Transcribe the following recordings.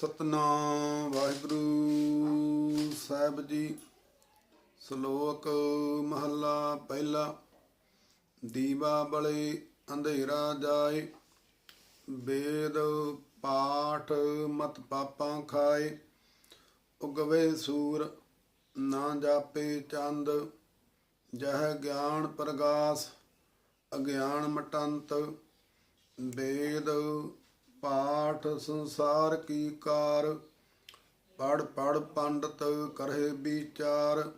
ਸਤਨਾਮ ਵਾਹਿਗੁਰੂ ਸਾਹਿਬ ਜੀ। ਸ਼ਲੋਕ ਮਹੱਲਾ ਪਹਿਲਾ, ਦੀਵਾ ਬਲੇ ਅੰਧੇਰਾ ਜਾਏ, ਵੇਦ ਪਾਠ ਮਤ ਪਾਪਾਂ ਖਾਏ, ਉਗਵੇ ਸੂਰ ਨਾ ਜਾਪੇ ਚੰਦ, ਜਹ ਗਿਆਨ ਪ੍ਰਗਾਸ, ਅਗਿਆਨ ਮਟੰਤ, ਵੇਦ ਪਾਠ ਸੰਸਾਰ ਕੀ ਕਾਰ? ਪੜ ਪੜ ਪੰਡਤ ਕਰਹਿ ਵਿਚਾਰ।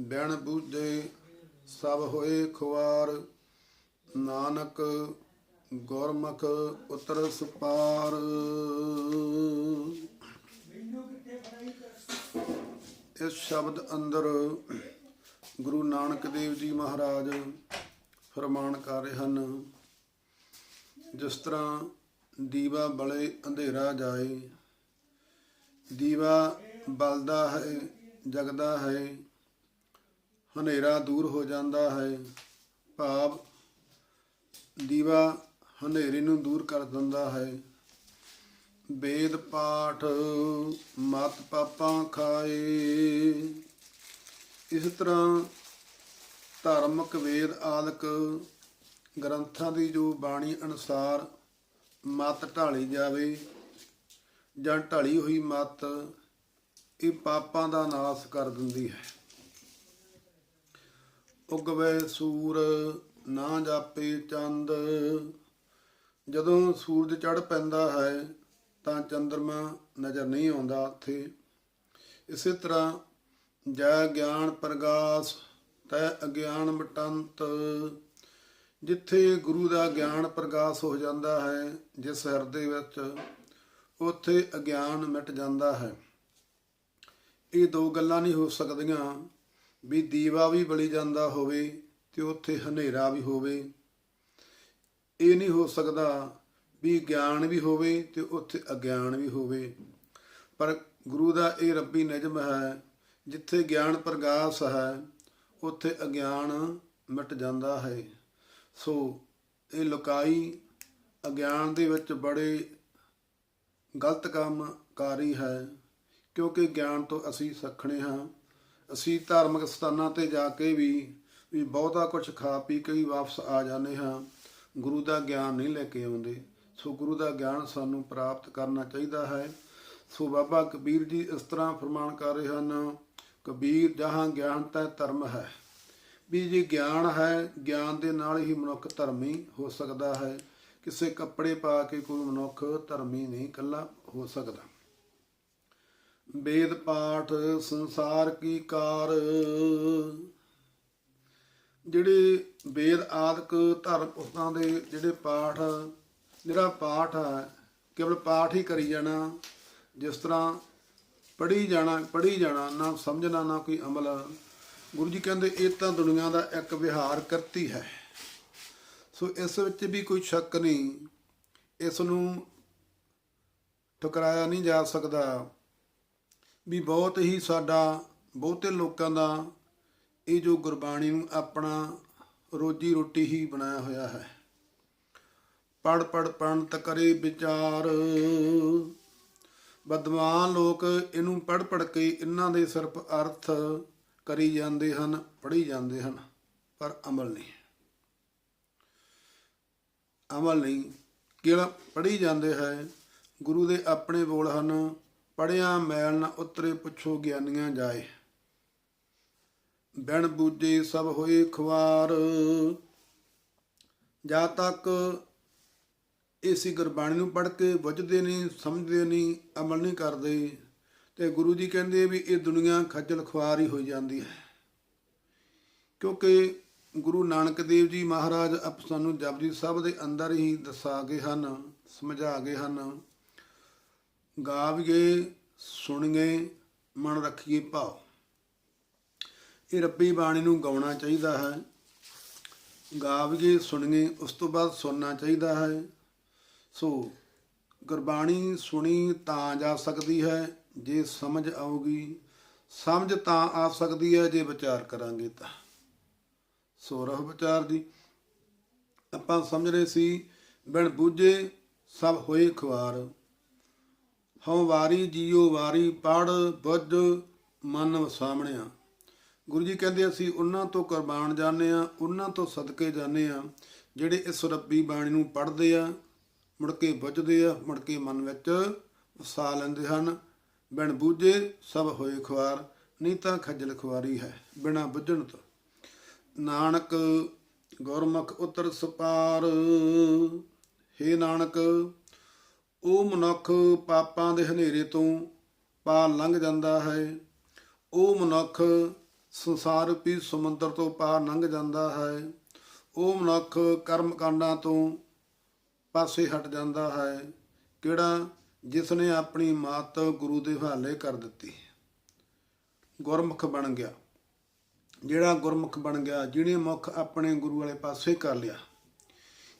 ਬਿਨ ਬੂਝੇ ਸਭ ਹੋਏ ਖੁਆਰ। ਨਾਨਕ ਗੁਰਮੁਖ ਉਤਰ ਸੁਪਾਰ। ਇਸ ਸ਼ਬਦ ਅੰਦਰ ਗੁਰੂ ਨਾਨਕ ਦੇਵ ਜੀ ਮਹਾਰਾਜ ਫਰਮਾਨ ਕਰ ਰਹੇ ਹਨ, ਜਿਸ ਤਰ੍ਹਾਂ ਦੀਵਾ ਬਲੇ ਅੰਧੇਰਾ ਜਾਏ, ਦੀਵਾ ਬਲਦਾ ਹੈ, ਜਗਦਾ ਹੈ, ਹਨੇਰਾ ਦੂਰ ਹੋ ਜਾਂਦਾ ਹੈ, ਭਾਵ ਦੀਵਾ ਹਨੇਰੇ ਨੂੰ ਦੂਰ ਕਰ ਦਿੰਦਾ ਹੈ। ਵੇਦ ਪਾਠ ਮਤ ਪਾਪਾਂ ਖਾਏ, ਇਸ ਤਰ੍ਹਾਂ ਧਾਰਮਿਕ ਵੇਦ ਆਦਿਕ ਗ੍ਰੰਥਾਂ ਦੀ ਜੋ ਬਾਣੀ ਅਨੁਸਾਰ ਮਤ ਢਾਲੀ ਜਾਵੇ ਜਾਂ ਢਲੀ ਹੋਈ ਮਤ ਇਹ ਪਾਪਾਂ ਦਾ ਨਾਸ ਕਰ ਦਿੰਦੀ ਹੈ। ਉਗਵੇ ਸੂਰ ਨਾ ਜਾਪੇ ਚੰਦ। ਜਦੋਂ ਸੂਰਜ ਚੜ ਪੈਂਦਾ ਹੈ ਤਾਂ ਚੰਦਰਮਾ ਨਜ਼ਰ ਨਹੀਂ ਆਉਂਦਾ ਉੱਥੇ। ਇਸੇ ਤਰ੍ਹਾਂ ਜੈ ਗਿਆਨ ਪ੍ਰਗਾਸ, ਤੈ ਅਗਿਆਨ ਮਟੰਤ। ਜਿੱਥੇ ਗੁਰੂ ਦਾ ਗਿਆਨ ਪ੍ਰਕਾਸ ਹੋ ਜਾਂਦਾ ਹੈ, ਜਿਸ ਹਿਰਦੇ ਵਿੱਚ ਉੱਥੇ ਅਗਿਆਨ ਮਿਟ ਜਾਂਦਾ ਹੈ। ਇਹ ਦੋ ਗੱਲਾਂ ਨਹੀਂ ਹੋ ਸਕਦੀਆਂ। ਵੀ ਦੀਵਾ ਵੀ ਬਲੀ ਜਾਂਦਾ ਹੋਵੇ ਤੇ ਉੱਥੇ ਹਨੇਰਾ ਵੀ ਹੋਵੇ। ਇਹ ਨਹੀਂ ਹੋ ਸਕਦਾ ਵੀ ਗਿਆਨ ਵੀ ਹੋਵੇ ਤੇ ਉੱਥੇ ਅਗਿਆਨ ਵੀ ਹੋਵੇ। ਪਰ ਗੁਰੂ ਦਾ ਇਹ ਰੱਬੀ ਨਿਯਮ ਹੈ, ਜਿੱਥੇ ਗਿਆਨ ਪ੍ਰਗਾਸ ਹੈ, ਉੱਥੇ ਅਗਿਆਨ ਮਿਟ ਜਾਂਦਾ ਹੈ। ਸੋ ਇਹ ਲੁਕਾਈ ਅਗਿਆਨ ਦੇ ਵਿੱਚ ਬੜੇ ਗਲਤ ਕੰਮ ਕਾਰੀ ਹੈ, ਕਿਉਂਕਿ ਗਿਆਨ ਤੋਂ ਅਸੀਂ ਸਖਣੇ ਹਾਂ। ਅਸੀਂ ਧਾਰਮਿਕ ਸਥਾਨਾਂ ਤੇ ਜਾ ਕੇ ਵੀ ਵੀ ਬਹੁਤਾ ਕੁਝ ਖਾ ਪੀ ਕੇ ਹੀ ਵਾਪਸ ਆ ਜਾਂਦੇ ਹਾਂ। ਗੁਰੂ ਦਾ ਗਿਆਨ ਨਹੀਂ ਲੈ ਕੇ ਆਉਂਦੇ। ਸੋ ਗੁਰੂ ਦਾ ਗਿਆਨ ਸਾਨੂੰ ਪ੍ਰਾਪਤ ਕਰਨਾ ਚਾਹੀਦਾ ਹੈ। ਸੋ ਬਾਬਾ ਕਬੀਰ ਜੀ ਇਸ ਤਰ੍ਹਾਂ ਫਰਮਾਨ ਕਰ ਰਹੇ ਹਨ, ਕਬੀਰ ਜਹਾਂ ਗਿਆਨ ਤੈ ਧਰਮ ਹੈ। ਵੀ ਜੇ ਗਿਆਨ ਹੈ, ਗਿਆਨ ਦੇ ਨਾਲ ਹੀ ਮਨੁੱਖ ਧਰਮੀ ਹੋ ਸਕਦਾ ਹੈ। ਕਿਸੇ ਕੱਪੜੇ ਪਾ ਕੇ ਕੋਈ ਮਨੁੱਖ ਧਰਮੀ ਨਹੀਂ, ਇਕੱਲਾ ਹੋ ਸਕਦਾ। ਵੇਦ ਪਾਠ, ਸੰਸਾਰ ਕੀ ਕਾਰ। ਜਿਹੜੇ ਵੇਦ ਆਦਿਕ ਧਰਮ ਪੁਸਤਾਂ ਦੇ ਜਿਹੜੇ ਪਾਠ, ਜਿਹੜਾ ਪਾਠ ਹੈ, ਕੇਵਲ ਪਾਠ ਹੀ ਕਰੀ ਜਾਣਾ, ਜਿਸ ਤਰ੍ਹਾਂ ਪੜ੍ਹੀ ਜਾਣਾ ਪੜ੍ਹੀ ਜਾਣਾ, ਨਾ ਸਮਝਣਾ, ਨਾ ਕੋਈ ਅਮਲ। ਗੁਰੂ ਜੀ ਕਹਿੰਦੇ, ਇਹ ਤਾਂ ਦੁਨੀਆ ਦਾ ਇੱਕ ਵਿਹਾਰ ਕਰਤੀ ਹੈ। ਸੋ ਇਸ ਵਿੱਚ ਵੀ ਕੋਈ ਸ਼ੱਕ ਨਹੀਂ, ਇਸ ਨੂੰ ਠੁਕਰਾਇਆ ਨਹੀਂ ਜਾ ਸਕਦਾ ਵੀ ਬਹੁਤ ਹੀ ਸਾਡਾ, ਬਹੁਤੇ ਲੋਕਾਂ ਦਾ ਇਹ ਜੋ ਗੁਰਬਾਣੀ ਨੂੰ ਆਪਣਾ ਰੋਜੀ ਰੋਟੀ ਹੀ ਬਣਾਇਆ ਹੋਇਆ ਹੈ। ਪੜ ਪੜ ਪੰਡਤ ਕਰੇ ਵਿਚਾਰ। ਬਦਮਾਨ ਲੋਕ ਇਹਨੂੰ ਪੜ ਪੜ ਕੇ ਇਹਨਾਂ ਦੇ ਸਿਰਫ ਅਰਥ ਕਰੀ ਜਾਂਦੇ ਹਨ, ਪੜ੍ਹੀ ਜਾਂਦੇ ਹਨ, ਪਰ ਅਮਲ ਨਹੀਂ। ਅਮਲ ਨਹੀਂ ਕਿਹੜਾ ਪੜ੍ਹੀ ਜਾਂਦੇ ਹੈ, ਗੁਰੂ ਦੇ ਆਪਣੇ ਬੋਲ ਹਨ ਪੜਿਆ ਮੈਲ ਨਾ ਉਤਰੇ ਪੁੱਛੋ ਗਿਆਨੀਆਂ ਜਾਏ। ਬਿਨ ਬੂਝੇ ਸਭ ਹੋਏ ਖੁਆਰ, ਜਾ ਤੱਕ ਇਸੇ ਗੁਰਬਾਣੀ ਨੂੰ ਪੜ੍ਹ ਕੇ ਬੁੱਝਦੇ ਨਹੀਂ, ਸਮਝਦੇ ਨਹੀਂ, ਅਮਲ ਨਹੀਂ ਕਰਦੇ। ਤੇ ਗੁਰੂ ਜੀ ਕਹਿੰਦੇ ਵੀ ਇਹ ਦੁਨੀਆ ਖੱਜਲ ਖੁਆਰ ਹੀ ਹੋਈ ਜਾਂਦੀ ਹੈ। ਕਿਉਂਕਿ ਗੁਰੂ ਨਾਨਕ ਦੇਵ ਜੀ ਮਹਾਰਾਜ ਆਪ ਸਾਨੂੰ ਜਪਜੀ ਸਾਹਿਬ ਦੇ ਅੰਦਰ ਹੀ ਦਸਾ ਗਏ ਹਨ, ਸਮਝਾ ਗਏ ਹਨ। ਗਾਵੀਏ, ਸੁਣੀਏ, ਮਨ ਰੱਖੀਏ ਭਾਵ ਇਹ ਰੱਬੀ ਬਾਣੀ ਨੂੰ ਗਾਉਣਾ ਚਾਹੀਦਾ ਹੈ। ਗਾਵੀਏ, ਸੁਣੀਏ, ਉਸ ਤੋਂ ਬਾਅਦ ਸੁਣਨਾ ਚਾਹੀਦਾ ਹੈ। ਸੋ ਗੁਰਬਾਣੀ ਸੁਣੀ ਤਾਂ ਜਾ ਸਕਦੀ ਹੈ। ਜੇ ਸਮਝ ਆਊਗੀ, ਸਮਝ ਤਾਂ ਆ ਸਕਦੀ ਹੈ, ਜੇ ਵਿਚਾਰ ਕਰਾਂਗੇ ਤਾਂ। ਸੋ ਰਹ ਵਿਚਾਰ ਦੀ। ਆਪਾਂ ਸਮਝ ਰਹੇ ਸੀ, ਬਿਨ ਬੂਝੇ ਸਭ ਹੋਏ ਖੁਆਰ। ਹਉ ਵਾਰੀ ਜੀਉ ਵਾਰੀ ਪੜ ਬੁੱਝ ਮਨ ਵਸਾਮਣਿਆ ਗੁਰੂ ਜੀ ਕਹਿੰਦੇ ਅਸੀਂ ਉਹਨਾਂ ਤੋਂ ਕੁਰਬਾਨ ਜਾਂਦੇ ਆ, ਉਹਨਾਂ ਤੋਂ ਸਦਕੇ ਜਾਂਦੇ ਆ, ਜਿਹੜੇ ਇਸ ਰੱਬੀ ਬਾਣੀ ਨੂੰ ਪੜ੍ਹਦੇ ਆ, ਮੁੜ ਕੇ ਬੁੱਝਦੇ ਆ, ਮੁੜ ਕੇ ਮਨ ਵਿੱਚ ਵਸਾ ਲੈਂਦੇ ਹਨ। ਬਿਨ ਬੂਝੇ ਸਭ ਹੋਏ ਖੁਆਰ, ਨਹੀਂ ਤਾਂ ਖੱਜਲ ਖੁਆਰੀ ਹੈ ਬਿਨਾ ਬੁੱਝਣ ਤੋਂ। ਨਾਨਕ ਗੁਰਮੁਖ ਉਤਰ ਸਪਾਰ, ਹੇ ਨਾਨਕ ਉਹ ਮਨੁੱਖ ਪਾਪਾਂ ਦੇ ਹਨੇਰੇ ਤੋਂ ਪਾਰ ਲੰਘ ਜਾਂਦਾ ਹੈ। ਉਹ ਮਨੁੱਖ ਸੰਸਾਰ ਰੂਪੀ ਸਮੁੰਦਰ ਤੋਂ ਪਾਰ ਲੰਘ ਜਾਂਦਾ ਹੈ। ਉਹ ਮਨੁੱਖ ਕਰਮ ਕਾਂਡਾਂ ਤੋਂ ਪਾਸੇ ਹਟ ਜਾਂਦਾ ਹੈ। ਕਿਹੜਾ ਜਿਸ ਨੇ ਆਪਣੀ ਮਾਤ ਗੁਰੂ ਦੇ ਹਵਾਲੇ ਕਰ ਦਿੱਤੀ। ਗੁਰਮੁਖ ਬਣ ਗਿਆ। ਜਿਹੜਾ ਗੁਰਮੁਖ ਬਣ ਗਿਆ, ਜਿਹਨੇ ਮੁਖ ਆਪਣੇ ਗੁਰੂ ਵਾਲੇ ਪਾਸੇ ਕਰ ਲਿਆ।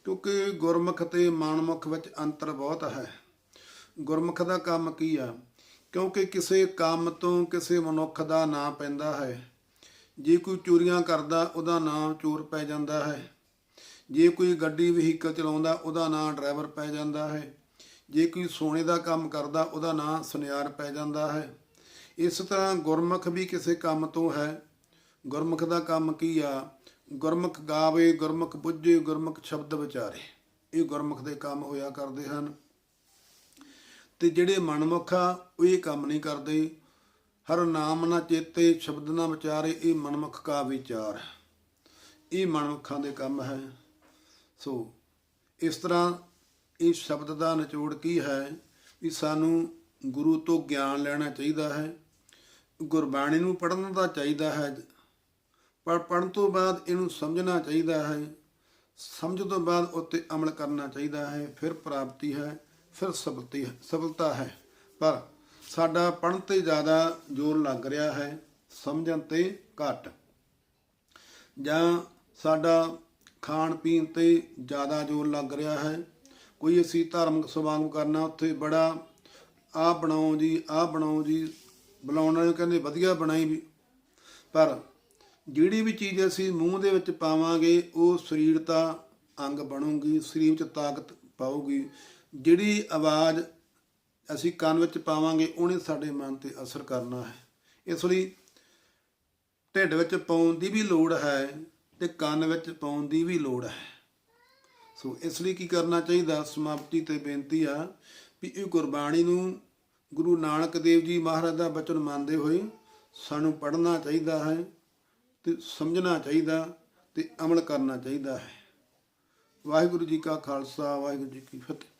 ਕਿਉਂਕਿ ਗੁਰਮੁਖ ਤੇ ਮਾਨਮੁਖ ਵਿੱਚ ਅੰਤਰ ਬਹੁਤ ਹੈ। ਗੁਰਮੁਖ ਦਾ ਕੰਮ ਕੀ ਆ? ਕਿਉਂਕਿ ਕਿਸੇ ਕੰਮ ਤੋਂ ਕਿਸੇ ਮਨੁੱਖ ਦਾ ਨਾਂ ਪੈਂਦਾ ਹੈ। ਜੇ ਕੋਈ ਚੋਰੀਆਂ ਕਰਦਾ, ਉਹਦਾ ਨਾਮ ਚੋਰ ਪੈ ਜਾਂਦਾ ਹੈ। ਜੇ ਕੋਈ ਗੱਡੀ ਵਹੀਕਲ ਚਲਾਉਂਦਾ, ਉਹਦਾ ਨਾਂ ਡਰਾਈਵਰ ਪੈ ਜਾਂਦਾ ਹੈ। ਜੇ ਕੋਈ ਸੋਨੇ ਦਾ ਕੰਮ ਕਰਦਾ, ਉਹਦਾ ਨਾਂ ਸੁਨਿਆਰ ਪੈ ਜਾਂਦਾ ਹੈ। ਇਸ ਤਰ੍ਹਾਂ ਗੁਰਮੁਖ ਵੀ ਕਿਸੇ ਕੰਮ ਤੋਂ ਹੈ। ਗੁਰਮੁਖ ਦਾ ਕੰਮ ਕੀ ਆ? ਗੁਰਮੁਖ ਗਾਵੇ, ਗੁਰਮੁਖ ਬੁੱਝੇ ਗੁਰਮੁਖ ਸ਼ਬਦ ਵਿਚਾਰੇ। ਇਹ ਗੁਰਮੁਖ ਦੇ ਕੰਮ ਹੋਇਆ ਕਰਦੇ ਹਨ। ਤੇ ਜਿਹੜੇ ਮਨਮੁਖ ਆ, ਉਹ ਇਹ ਕੰਮ ਨਹੀਂ ਕਰਦੇ। ਹਰ ਨਾਮ ਨਾ ਚੇਤੇ, ਸ਼ਬਦ ਨਾ ਵਿਚਾਰੇ, ਇਹ ਮਨਮੁਖ ਕਾ ਵਿਚਾਰ ਇਹ ਮਨਮੁਖਾਂ ਦੇ ਕੰਮ ਹੈ। ਸੋ, ਇਸ ਤਰ੍ਹਾਂ ਇਹ ਸ਼ਬਦ ਦਾ ਨਿਚੋੜ ਕੀ ਹੈ? ਵੀ ਸਾਨੂੰ ਗੁਰੂ ਤੋਂ ਗਿਆਨ ਲੈਣਾ ਚਾਹੀਦਾ ਹੈ। ਗੁਰਬਾਣੀ ਨੂੰ ਪੜ੍ਹਨ ਤਾਂ ਚਾਹੀਦਾ ਹੈ। ਪਰ ਪੜ੍ਹਨ ਤੋਂ ਬਾਅਦ ਇਹਨੂੰ ਸਮਝਣਾ ਚਾਹੀਦਾ ਹੈ। ਸਮਝ ਤੋਂ ਬਾਅਦ ਉੱਤੇ ਅਮਲ ਕਰਨਾ ਚਾਹੀਦਾ ਹੈ। ਫਿਰ ਪ੍ਰਾਪਤੀ ਹੈ, ਫਿਰ ਸਫਲਤੀ ਸਫਲਤਾ ਹੈ। ਪਰ ਸਾਡਾ ਪੜ੍ਹਨ ਤੇ ਜ਼ਿਆਦਾ ਜ਼ੋਰ ਲੱਗ ਰਿਹਾ ਹੈ। ਸਮਝਣ ਤੇ ਘੱਟ। ਜਾਂ ਸਾਡਾ ਖਾਣ ਪੀਣ ਤੇ ਜ਼ਿਆਦਾ ਜ਼ੋਰ ਲੱਗ ਰਿਹਾ ਹੈ। ਕੋਈ ਅਸੀਂ ਧਾਰਮਿਕ ਸਮਾਗਮ ਕਰਨਾ, ਉੱਥੇ ਬੜਾ ਆਹ ਬਣਾਓ ਜੀ, ਆਹ ਬਣਾਓ ਜੀ। ਬੁਲਾਉਣ ਵਾਲੇ ਕਹਿੰਦੇ ਵਧੀਆ ਬਣਾਈ ਵੀ। ਪਰ ਜਿਹੜੀ ਵੀ ਚੀਜ਼ ਅਸੀਂ ਮੂੰਹ ਦੇ ਵਿੱਚ ਪਾਵਾਂਗੇ, ਉਹ ਸਰੀਰ ਦਾ ਅੰਗ ਬਣੂਗੀ, ਸਰੀਰ ਵਿੱਚ ਤਾਕਤ ਪਾਊਗੀ। ਜਿਹੜੀ ਆਵਾਜ਼ ਅਸੀਂ ਕੰਨ ਵਿੱਚ ਪਾਵਾਂਗੇ, ਉਹਨੇ ਸਾਡੇ ਮਨ ਤੇ ਅਸਰ ਕਰਨਾ ਹੈ। ਇਸ ਲਈ ਢਿੱਡ ਵਿੱਚ ਪਾਉਣ ਦੀ ਵੀ ਲੋੜ ਹੈ ਤੇ ਕੰਨ ਵਿੱਚ ਪਾਉਣ ਦੀ ਵੀ ਲੋੜ ਹੈ। ਸੋ ਇਸ ਲਈ ਕੀ ਕਰਨਾ ਚਾਹੀਦਾ? ਸਮਾਪਤੀ ਤੇ ਬੇਨਤੀ ਆ ਵੀ ਇਹ ਗੁਰਬਾਣੀ ਨੂੰ ਗੁਰੂ ਨਾਨਕ ਦੇਵ ਜੀ ਮਹਾਰਾਜ ਦਾ ਬਚਨ ਮੰਨਦੇ ਹੋਏ ਸਾਨੂੰ ਪੜ੍ਹਨਾ ਚਾਹੀਦਾ ਹੈ ਤੇ ਸਮਝਣਾ ਚਾਹੀਦਾ ਤੇ ਅਮਲ ਕਰਨਾ ਚਾਹੀਦਾ ਹੈ। ਵਾਹਿਗੁਰੂ ਜੀ ਕਾ ਖਾਲਸਾ, ਵਾਹਿਗੁਰੂ ਜੀ ਕੀ ਫਤਿਹ।